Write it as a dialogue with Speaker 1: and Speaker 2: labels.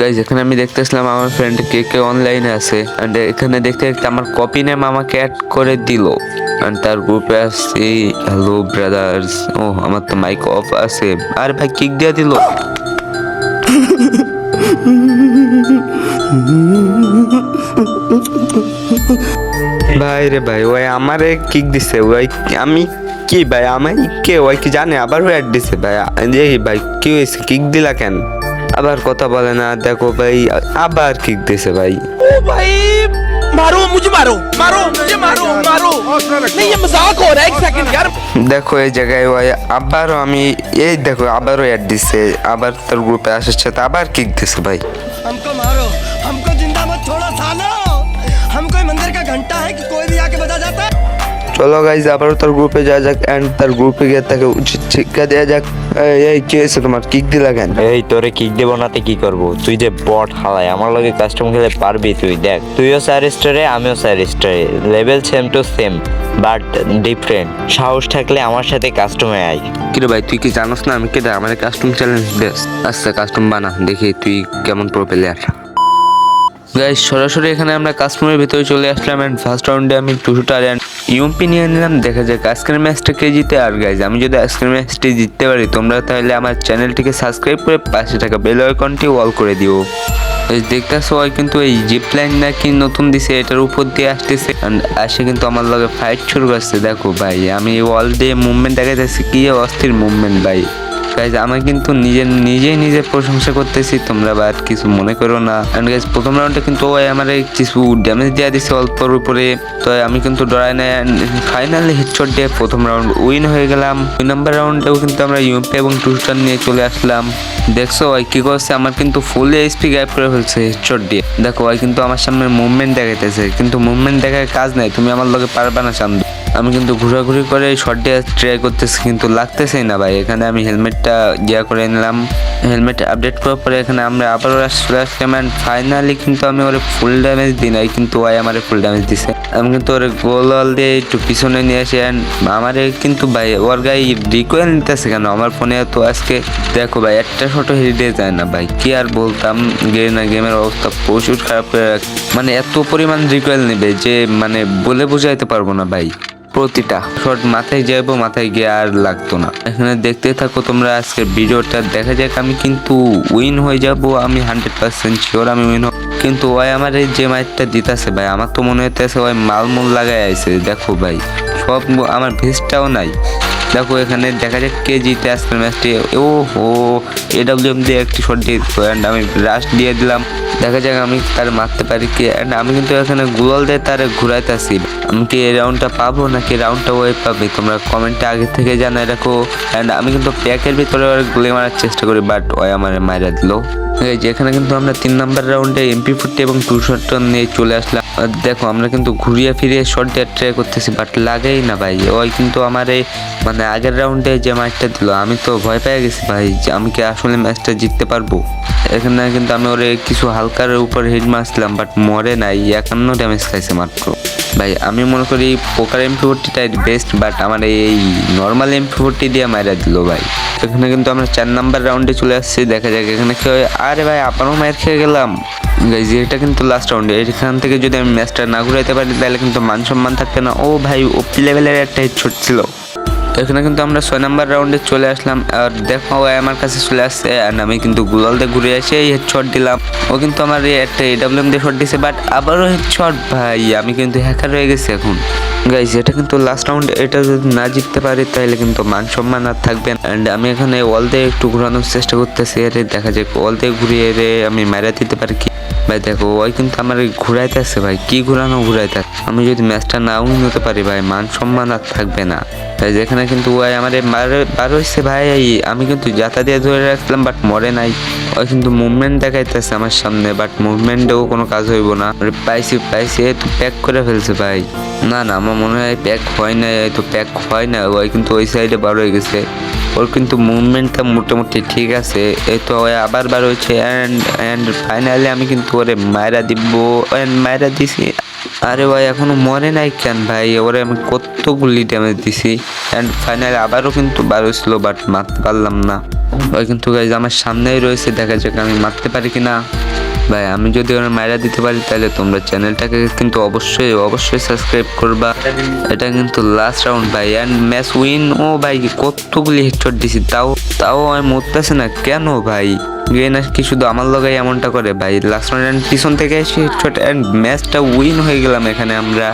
Speaker 1: Guys এখানে আমি দেখতেছিলাম আমার ফ্রেন্ড কে কে অনলাইনে আছে অ্যান্ড এখানে দেখতে দেখতে আমার কপি নেম আমাকে অ্যাড করে দিল অ্যান্ড তার গ্রুপে আসছি হ্যালো ব্রাদার্স ও আমার তো মাইক অফ আছে। আর ভাই কিক দিয়ে দিল। ভাই রে ভাই, ওই আমারে কিক দিছে। ওই আমি কি ভাই আমি কে? ওই কি জানে, আবার অ্যাড দিছে। ভাই যে ভাই, কি হয়েছে কিক দিলা কেন? আবার কথা বলে না দেখো ভাই আবার কিক দিছে ভাই
Speaker 2: ओ भाई मारो मुझे मारो मारो मुझे मारो मारो नहीं ये मजाक हो रहा है एक सेकंड यार
Speaker 1: দেখো এই জায়গায় ওই আবারও আমি এই দেখো আবারও অ্যাড দিছে আবার তোর গ্রুপে আসার সাথে আবার কিক দিছে ভাই
Speaker 3: हमको मारो हमको जिंदा मत छोड़ो सालो हम कोई मंदिर का घंटा है कि कोई भी आके बजा जाता है
Speaker 1: চলো গাইজ আবারও তোর গ্রুপে যাওয়া যাক অ্যান্ড তার গ্রুপে গিয়ে তাকে উচিত শিক্ষা দেওয়া যাক। এই, কি হয়েছে তোমার? কিক দিলা কেন?
Speaker 4: এই তোরে কিক দেব নাতে কি করব? তুই যে বট হালাই আমার লগে কাস্টম খেলে পারবি তুই দেখ। তুইও স্যার স্টারে আমিও স্যার স্টারে level same to same but different সাহস থাকলে আমার সাথে কাস্টমে আয়।
Speaker 1: কিরে ভাই তুই কি জানোস না? আমি কেটে আমার কাস্টম চ্যালেঞ্জ বেস আচ্ছা কাস্টম বানা দেখি তুই কেমন প্রো প্লেয়ার গাইজ সরাসরি এখানে আমরা কাস্টমের ভিতরে চলে আসলাম অ্যান্ড ফার্স্ট রাউন্ডে আমি টু শুটার অ্যান্ড ইউএমপি নিয়ে নিলাম। দেখা যাক, আজকের ম্যাচটা কে জিতে? আর গাইজ আমি যদি আজকের ম্যাচটি জিততে পারি, তোমরা তাহলে আমার চ্যানেলটিকে সাবস্ক্রাইব করে পাশে থাকা বেল আইকনটি অল করে দিও। দেখতে সবাই কিন্তু এই জিপ লাইন নাকি নতুন দিছে, এটার উপর দিয়ে আসতেছে। আসে কিন্তু আমার লগে ফাইট শুরু করছে। দেখো ভাই, আমি ওয়াল দিয়ে মুভমেন্ট দেখাইতেছি, কি অস্থির মুভমেন্ট ভাই। গাইজ আমি কিন্তু নিজে নিজেই নিজের প্রশংসা করতেছি, তোমরা বা কিছু মনে করো না। এন্ড গাইজ প্রথম রাউন্ডে কিন্তু ওই আমার কিছু ড্যামেজ দেওয়া দিছে অল্পর উপরে। তো আমি কিন্তু ডরাই নাই ফাইনালি হেডশট দিয়ে প্রথম রাউন্ড উইন হয়ে গেলাম। দুই নম্বর রাউন্ডেও কিন্তু আমরা ইউপি এবং টু স্টার নিয়ে চলে আসলাম। দেখছ, ওই কি করছে? আমার কিন্তু ফুল এইচপি গায়েব করে ফেলছে হেডশট দিয়ে। দেখো, ওই কিন্তু আমার সামনে মুভমেন্ট দেখাইতেছে, কিন্তু মুভমেন্ট দেখার কাজ নাই, তুমি আমার লগে পারবা না, চান্দু। আমি কিন্তু ঘোরাঘুরি করে শর্ট ট্রাই করতেছি, কিন্তু লাগতেছেই না ভাই। এখানে আমি হেলমেটটা গিয়া করে নিলাম। হেলমেট আপডেট করার পরে এখানে আমরা আবারও আসলাম অ্যান্ড ফাইনালি কিন্তু আমি ওরে ফুল ড্যামেজ দিই নাই, কিন্তু ওই আমার ফুল ড্যামেজ দিছে। আমি কিন্তু ওরে গোল ওয়াল দিয়ে একটু পিছনে নিয়ে আসি অ্যান্ড আমার কিন্তু ভাই, ওর গায়ে রিকোয়েল নিতেছে কেন? আমার ফোনে তো আজকে, দেখো ভাই, একটা ফটো হেরিয়ে যায় না ভাই। কি আর বলতাম গে না গেমের অবস্থা প্রচুর খারাপ করে মানে এত পরিমাণ রিকোয়েল নেবে যে মানে বলে বোঝাইতে পারব না ভাই। প্রতিটা। শর্ট মাথায় যাইবো, মাথায় গিয়ে আর লাগতো না। এখানে দেখতে থাকো তোমরা আজকের ভিডিওটা। দেখা যাক আমি কিন্তু উইন হয়ে যাব, আমি হান্ড্রেড পার্সেন্ট শিওর আমি উইন কিন্তু ওই আমার এই যে মাইটটা দিতেছে ভাই, আমার তো মনে হইতেছে ওই মালমুল লাগাই আছে দেখো ভাই, সব আমার ভেস্টটাও নাই। দেখো এখানে দেখা যাক কে জিতে আজকের ম্যাচটি ও হো এডাব্লিউএম দিয়ে একটি শট দিয়ে অ্যান্ড আমি রাশ দিয়ে দিলাম। দেখা যাক আমি তার মারতে পারি কি। অ্যান্ড আমি কিন্তু এখানে গুগল দিয়ে তারে আসি আমি কি এই রাউন্ডটা পাবো নাকি রাউন্ডটা ওই পাবে? তোমরা কমেন্টে আগে থেকে জানাই রাখো। অ্যান্ড আমি কিন্তু প্যাকের ভিতরে গুলি মারার চেষ্টা করি বাট ওই আমার মারা দিল। এই যে, এখানে কিন্তু আমরা তিন নাম্বার রাউন্ডে এমপি ফোর্টি এবং টু শট নিয়ে চলে আসলাম। দেখো, আমরা কিন্তু ঘুরিয়ে ফিরিয়ে শট দিয়ে ট্রাই করতেছি বাট লাগেই না ভাই। ওই কিন্তু আমার এই মানে আগের রাউন্ডে যে ম্যাচটা দিল, আমি তো ভয় পেয়ে গেছি ভাই, যে আমি কি আসলে ম্যাচটা জিততে পারব? এখানে কিন্তু আমি ওরে কিছু হালকার উপর হিট মারছিলাম বাট মরে নাই, একান্ন ড্যামেজ খাইছে মাত্র। ভাই, আমি মনে করি পোকার এম ফোরটিটাই বেস্ট বাট আমার এই নর্মাল এম ফোরটি দিয়ে মারা দিল ভাই। এখানে কিন্তু আমরা চার নাম্বার রাউন্ডে চলে আসছি। দেখা যাক এখানে কি হয়। আরে ভাই আপনারও মায়ের খেয়ে গেলাম। গাইজ এটা কিন্তু লাস্ট রাউন্ডে এখান থেকে যদি আমি ম্যাচটা না ঘুরাইতে পারি, তাহলে কিন্তু মান সম্মান থাকবে না। ও ভাই ওপি লেভেলের একটা হেডশট ছিল। এখানে কিন্তু আমরা ছয় নাম্বার রাউন্ডে চলে আসলাম। আর দেখো, ও আমার কাছে চলে আসছে। আর আমি কিন্তু দিয়ে ঘুরে এসে এই হেড হেডশট দিলাম। ও কিন্তু আমার একটা এডাব্লিউএম দিয়ে শট দিছে বাট আবারও হেড হেডশট ভাই, আমি কিন্তু হ্যাকার হয়ে গেছি এখন। গাইজ এটা কিন্তু লাস্ট রাউন্ড এটা যদি না জিততে পারি তাহলে কিন্তু মান সম্মান আর থাকবে অ্যান্ড আমি এখানে ওয়াল দিয়ে একটু ঘোরানোর চেষ্টা করতেছি, আরে দেখা যাক ওয়াল দিয়ে ঘুরিয়ে রে আমি মারা দিতে পারি কি? ভাই দেখো, ওই কিন্তু আমার ঘুরাইতে আসছে ভাই, কি ঘুরানো ঘুরাইতে? আমি যদি ম্যাচটা না উইন পারি ভাই, মান সম্মান আর থাকবে না। তাই যেখানে কিন্তু ওই আমার বার হয়েছে ভাই আমি কিন্তু যাতা দিয়ে ধরে রাখলাম বাট মরে নাই। ওই কিন্তু মুভমেন্ট দেখাইতেছে আমার সামনে বাট মুভমেন্টেও কোনো কাজ হইব না। পাইছি পাইছি তো প্যাক করে ফেলছে ভাই। না না আমার মনে হয় প্যাক হয় না এই তো প্যাক হয় না, ওই কিন্তু ওই সাইডে বার হয়ে গেছে। ওর কিন্তু মুভমেন্টটা মোটামুটি ঠিক আছে, এই তো আবার বার হয়েছে অ্যান্ড অ্যান্ড ফাইনালি আমি কিন্তু ওরে মায়েরা দিব অ্যান্ড মায়েরা দিছি। আরে ভাই, এখনও মরে নাই কেন ভাই? ওরে আমি কতগুলি ড্যামেজ দিছি অ্যান্ড ফাইনালি আবারও কিন্তু বার হয়েছিল বাট মারতে পারলাম না। ওই কিন্তু আমার সামনেই রয়েছে, দেখা যাক আমি মারতে পারি কি না ভাই, আমি যদি ওরা মায়েরা দিতে পারি, তাহলে তোমরা চ্যানেলটাকে কিন্তু অবশ্যই অবশ্যই সাবস্ক্রাইব করবা। এটা কিন্তু লাস্ট রাউন্ড ভাই অ্যান্ড ম্যাচ উইন ও ভাই, কতগুলি হেডশট দিছি, তাও তাও আমি মরতেছে না। কেন ভাই? গেন কি শুধু আমার লগাই এমনটা করে? ভাই লাস্ট রাউন্ড পিছন থেকে এসে হেডশট অ্যান্ড ম্যাচটা উইন হয়ে গেলাম এখানে আমরা।